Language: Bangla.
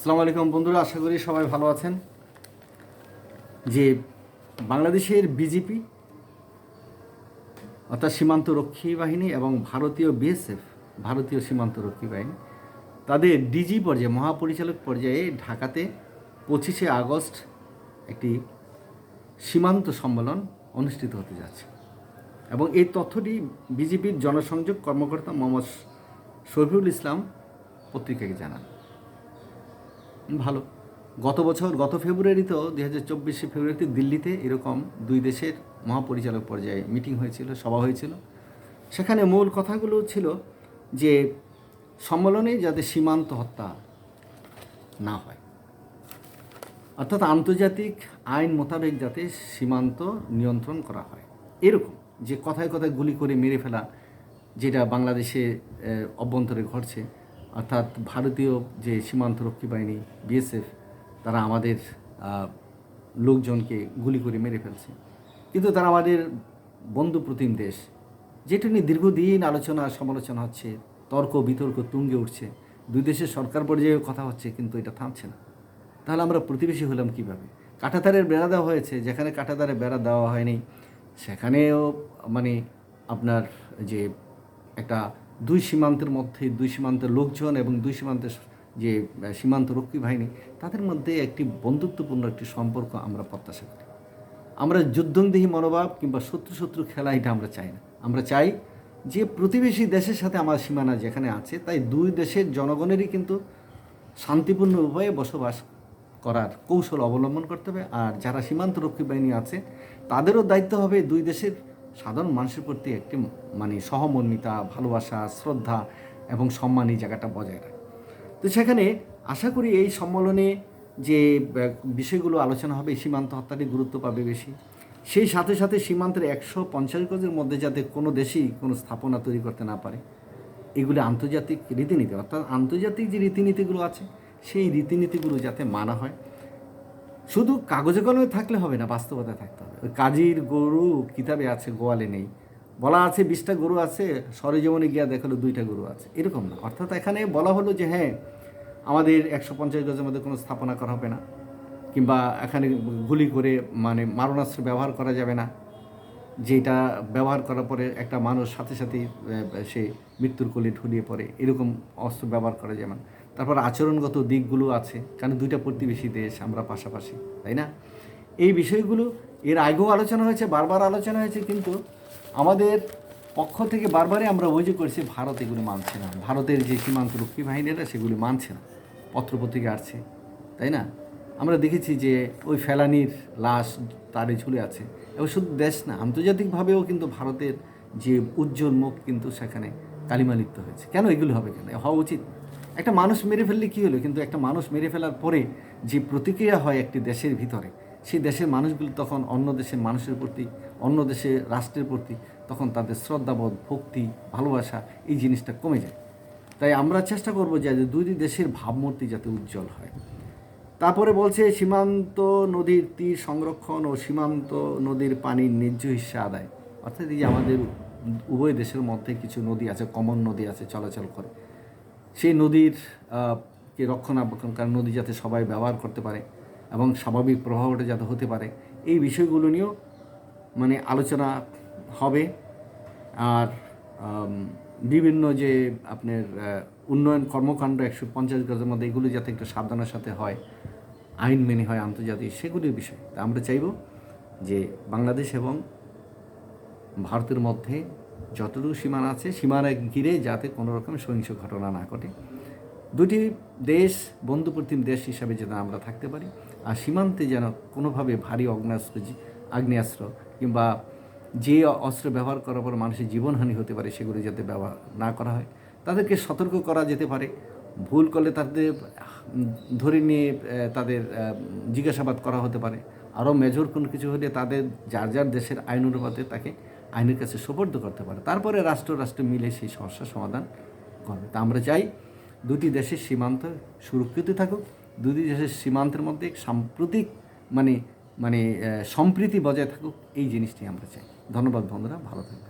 আসসালামু আলাইকুম বন্ধুরা, আশা করি সবাই ভালো আছেন। যে বাংলাদেশের বিজেপি অর্থাৎ সীমান্ত রক্ষী বাহিনী এবং ভারতীয় বিএসএফ, ভারতীয় সীমান্ত রক্ষী বাহিনী, তাদের ডিজি পর্যায়ে, মহাপরিচালক পর্যায়ে ঢাকাতে পঁচিশে আগস্ট একটি সীমান্ত সম্মেলন অনুষ্ঠিত হতে যাচ্ছে। এবং এই তথ্যটি বিজেপির জনসংযোগ কর্মকর্তা মোহাম্মদ শফিউল ইসলাম পত্রিকাকে জানান। ভালো। গত বছর, গত ফেব্রুয়ারিতেও দু হাজার চব্বিশে ফেব্রুয়ারিতে দিল্লিতে এরকম দুই দেশের মহাপরিচালক পর্যায়ে মিটিং হয়েছিল, সভা হয়েছিল। সেখানে মূল কথাগুলো ছিল যে সম্মেলনে যাতে সীমান্ত হত্যা না হয়। অর্থাৎ আন্তর্জাতিক আইন মোতাবেক যাতে সীমান্ত নিয়ন্ত্রণ করা হয়। এরকম যে কথায় কথায় গুলি করে মেরে ফেলা যেটা বাংলাদেশে অভ্যন্তরে ঘটছে। অর্থাৎ ভারতীয় যে সীমান্তরক্ষী বাহিনী, বিএসএফ, তারা আমাদের লোকজনকে গুলি করে মেরে ফেলছে। কিন্তু তারা আমাদের বন্ধু প্রতিম দেশ। যেটা নিয়ে দীর্ঘদিন আলোচনা, সমালোচনা হচ্ছে, তর্ক, বিতর্ক তুঙ্গে উঠছে, দুই দেশের সরকার পর্যায়ে কথা হচ্ছে, কিন্তু এটা থামছে না। তাহলে আমরা প্রতিবেশী হলাম কীভাবে? কাঁটাতারের বেড়া দেওয়া হয়েছে, যেখানে কাঁটাতারের বেড়া দেওয়া হয়নি, সেখানেও মানে আপনার যে একটা দুই সীমান্তের মধ্যে, দুই সীমান্তের লোকজন এবং দুই সীমান্তের যে সীমান্ত রক্ষী বাহিনী, তাদের মধ্যে একটি বন্ধুত্বপূর্ণ একটি সম্পর্ক আমরা প্রত্যাশা করি। আমরা যুদ্ধংদেহী মনোভাব কিংবা শত্রু শত্রু খেলা এটা আমরা চাই না। আমরা চাই যে প্রতিবেশী দেশের সাথে আমার সীমানা যেখানে আছে, তাই দুই দেশের জনগণেরই কিন্তু শান্তিপূর্ণ উপায়ে বসবাস করার কৌশল অবলম্বন করতে হবে। আর যারা সীমান্তরক্ষী বাহিনী আছে, তাদেরও দায়িত্ব হবে দুই দেশের সাধারণ মানুষের প্রতি একটি মানে সহমর্মিতা, ভালোবাসা, শ্রদ্ধা এবং সম্মান এই জায়গাটা বজায় রাখে। তো সেখানে আশা করি এই সম্মেলনে যে বিষয়গুলো আলোচনা হবে, সীমান্ত হত্যাটি গুরুত্ব পাবে বেশি। সেই সাথে সাথে সীমান্তের একশো পঞ্চাশ গজের মধ্যে যাতে কোনো দেশেই কোনো স্থাপনা তৈরি করতে না পারে, এগুলি আন্তর্জাতিক রীতিনীতি, অর্থাৎ আন্তর্জাতিক যে রীতিনীতিগুলো আছে, সেই রীতিনীতিগুলো যাতে মানা হয় শুধু কাগজে কলমে থাকলে হবে না বাস্তবতায় থাকতে হবে। ওই কাজীর গরু কিতাবে আছে গোয়ালে নেই। বলা আছে বিশটা গরু আছে সরেজমনে গিয়া দেখাল দুইটা গরু আছে। এরকম না। অর্থাৎ এখানে বলা হলো যে হ্যাঁ আমাদের একশো পঞ্চাশ গজের মধ্যে কোনো স্থাপনা করা হবে না। কিংবা এখানে গুলি করে মানে মারণাস্ত্র ব্যবহার করা যাবে না। যেটা ব্যবহার করার পরে একটা মানুষ সাথে আহ, সে মৃত্যুর কোলে ঢুলিয়ে পড়ে। এরকম অস্ত্র ব্যবহার করা যাবে না। তারপর আচরণগত দিকগুলো আছে, কারণ দুইটা প্রতিবেশী দেশ, আমরা পাশাপাশি, তাই না? এই বিষয়গুলো, এর আগেও আলোচনা হয়েছে, বারবার আলোচনা হয়েছে, কিন্তু আমাদের পক্ষ থেকে বারবারই আমরা অভিযোগ করেছি, ভারত এগুলো মানছে না। ভারতের যে সীমান্ত রক্ষী বাহিনীরা সেগুলি মানছে না। পত্রপত্রিকা আসছে, তাই না? আমরা দেখেছি যে ওই ফেলানির লাশ তারে ঝুলে আছে। এবং শুধু দেশ না, আন্তর্জাতিকভাবেও কিন্তু ভারতের যে উজ্জ্বল মুখ কিন্তু সেখানে কালিমালিপ্ত হয়েছে। কেন এগুলো হবে কেন? হওয়া উচিত না। একটা মানুষ মেরে ফেললে কী হলো? কিন্তু একটা মানুষ মেরে ফেলার পরে যে প্রতিক্রিয়া হয় একটি দেশের ভিতরে, সেই দেশের মানুষগুলো তখন অন্য দেশের মানুষের প্রতি, অন্য দেশের রাষ্ট্রের প্রতি তখন তাদের শ্রদ্ধাবোধ, ভক্তি, ভালোবাসা এই জিনিসটা কমে যায়। তাই আমরা চেষ্টা করব যে দুই দেশের ভাবমূর্তি যাতে উজ্জ্বল হয়। তারপরে বলছে, সীমান্ত নদীর তীর সংরক্ষণ ও সীমান্ত নদীর পানির ন্যায্য হিস্সা আদায়। অর্থাৎ এই যে আমাদের উভয় দেশের মধ্যে কিছু নদী আছে, কমন নদী আছে, চলাচল করে। সেই নদীর কে রক্ষণাবেক্ষণ, কারণ নদী যাতে সবাই ব্যবহার করতে পারে এবং স্বাভাবিক প্রভাবটা যাতে হতে পারে, এই বিষয়গুলো নিয়েও মানে আলোচনা হবে। আর বিভিন্ন যে আপনার উন্নয়ন কর্মকাণ্ড, একশো পঞ্চাশ গজের মধ্যে এগুলো যাতে একটু সাবধানের সাথে হয়, আইন মেনে হয় আন্তর্জাতিক, সেগুলির বিষয়। তা আমরা চাইব যে বাংলাদেশ এবং ভারতের মধ্যে যতটুকু সীমানা আছে, সীমানা ঘিরে যাতে কোনো রকম সহিংস ঘটনা না ঘটে। দুটি দেশ, বন্ধুপ্রতিম দেশ হিসাবে যেন আমরা থাকতে পারি, আর সীমান্তে যেন কোনোভাবে ভারী অগ্নাস্ত্র আগ্নেয়াস্ত্র কিংবা যে অস্ত্র ব্যবহার করার পর মানুষের জীবনহানি হতে পারে, সেগুলো যাতে ব্যবহার না করা হয়। তাদেরকে সতর্ক করা যেতে পারে। ভুল করলে তাদের, ধরে নিয়ে তাদের জিজ্ঞাসাবাদ করা হতে পারে। আরও মেজর কোনো কিছু হলে তাদের, যার যার দেশের আইন অনুপাতে তাকে আইনের কাছে সোপর্দ করতে পারে। তারপরে রাষ্ট্র রাষ্ট্র মিলে সেই সমস্যার সমাধান করবে। তা আমরা চাই দুটি দেশের সীমান্ত সুরক্ষিত থাকুক, দুটি দেশের সীমান্তের মধ্যে সাম্প্রতিক মানে মানে সম্প্রীতি বজায় থাকুক, এই জিনিসটি আমরা চাই। ধন্যবাদ বন্ধুরা, ভালো থাকবেন।